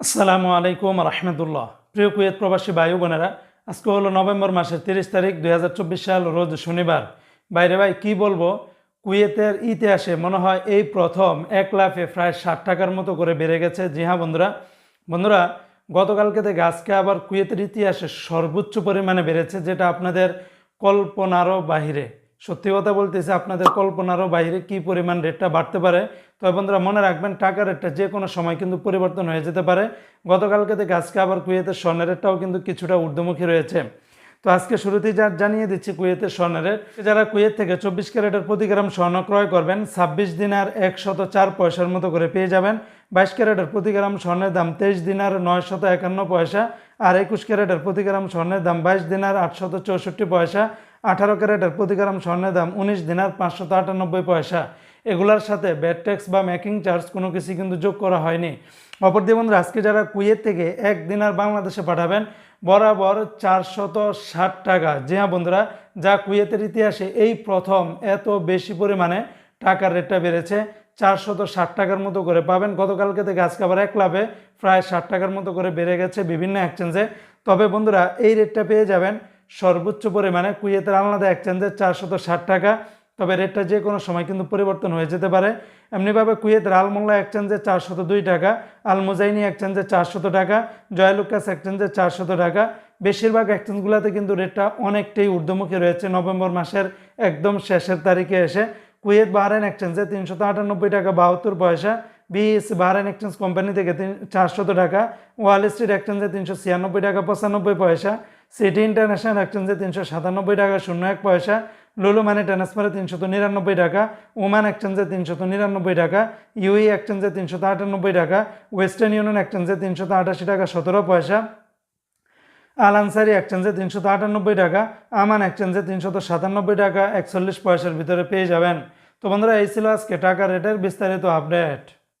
আসসালামু আলাইকুম রহমতুল্লাহ। প্রিয় কুয়েত প্রবাসী ও বোনেরা, আজকে হলো নভেম্বর মাসের তিরিশ তারিখ দু হাজার চব্বিশ সাল, রোজ শনিবার। বাইরে ভাই, কি বলব? কুয়েতের ইতিহাসে মনে হয় এই প্রথম এক লাফে প্রায় ষাট টাকার মতো করে বেড়ে গেছে। জি হ্যাঁ বন্ধুরা। বন্ধুরা, গতকালকে থেকে আজকে আবার কুয়েতের ইতিহাসে সর্বোচ্চ পরিমাণে বেড়েছে, যেটা আপনাদের কল্পনারও বাহিরে। সত্যি কথা বলতেছি, আপনাদের কল্পনারও বাইরে কি পরিমাণ রেটটা বাড়তে পারে। তবে বন্ধুরা মনে রাখবেন টাকার রেটটা যে কোনো সময় কিন্তু পরিবর্তন হয়ে যেতে পারে। গতকালকে থেকে আজকে আবার কুয়েতের স্বর্ণের রেটটাও কিন্তু কিছুটা ঊর্ধ্বমুখী রয়েছে। তো আজকে শুরুতেই যা জানিয়ে দিচ্ছি কুয়েতের স্বর্ণের রেট যারা কুয়েত থেকে চব্বিশ ক্যারেটের প্রতি গ্রাম স্বর্ণ ক্রয় করবেন, ছাব্বিশ দিনার একশত চার পয়সার মতো করে পেয়ে যাবেন। বাইশ ক্যারেটের প্রতি গ্রাম স্বর্ণের দাম তেইশ দিনার নয়শত একান্ন পয়সা আর একুশ ক্যারেটের প্রতি গ্রাম স্বর্ণের দাম বাইশ দিনার আটশত চৌষট্টি পয়সা আঠারো ক্যারেটের প্রতি গ্রাম স্বর্ণের দাম উনিশ দিনার পাঁচশত আটানব্বই পয়সা। এগুলার সাথে ব্যাট ট্যাক্স বা মেকিং চার্জ কোনো কিছু কিন্তু যোগ করা হয়নি। অপরদিকে বন্ধুরা, আজকে যারা কুয়েত থেকে এক দিনার বাংলাদেশে পাঠাবেন, বরাবর চারশত ষাট টাকা। যে হ্যাঁ বন্ধুরা, যা কুয়েতের ইতিহাসে এই প্রথম এত বেশি পরিমাণে টাকার রেটটা বেড়েছে, চারশত ষাট টাকার মতো করে পাবেন। গতকালকে থেকে আজকে আবার এক লাভে প্রায় ষাট টাকার মতো করে বেড়ে গেছে বিভিন্ন এক্সচেঞ্জে তবে বন্ধুরা, এই রেটটা পেয়ে যাবেন সর্বোচ্চ পরিমাণে কুয়েতের আলাদা এক্সচেঞ্জে চারশত ষাট টাকা। তবে রেটটা যে কোনো সময় কিন্তু পরিবর্তন হয়ে যেতে পারে। এমনিভাবে কুয়েতের আলমোল্লা এক্সচেঞ্জে চারশত দুই টাকা, আলমোজাইনি এক্সচেঞ্জে চারশত টাকা, জয়ালুকাস এক্সচেঞ্জে চারশত টাকা। বেশিরভাগ এক্সচেঞ্জগুলোতে কিন্তু রেটটা অনেকটাই ঊর্ধ্বমুখী রয়েছে নভেম্বর মাসের একদম শেষের তারিখে এসে। কুয়েত বাহারাইন এক্সচেঞ্জে তিনশত আটানব্বই টাকা, বাহাত্তর পয়সা। বিএস বাহারাইন এক্সচেঞ্জ কোম্পানি থেকে তিন চারশত টাকা। ওয়াল স্ট্রিট এক্সচেঞ্জে তিনশো ছিয়ানব্বই টাকা, পঁচানব্বই পয়সা। সিটি ইন্টারন্যাশনাল এক্সচেঞ্জে তিনশো সাতানব্বই টাকা, শূন্য এক পয়সা। লুলু মানি ট্রান্সফারে তিনশত নিরানব্বই টাকা। ওমান এক্সচেঞ্জে তিনশত নিরানব্বই টাকা। ইউই এক্সচেঞ্জে তিনশত আটানব্বই টাকা। ওয়েস্টার্ন ইউনিয়ন এক্সচেঞ্জে তিনশত আটাশি টাকা, সতেরো পয়সা। আল আনসারি এক্সচেঞ্জে তিনশত আটানব্বই টাকা। আমান এক্সচেঞ্জে তিনশত সাতানব্বই টাকা। একচল্লিশ পয়সার ভিতরে পেয়ে যাবেন। তো বন্ধুরা, এই ছিল আজকে টাকা রেটের বিস্তারিত আপডেট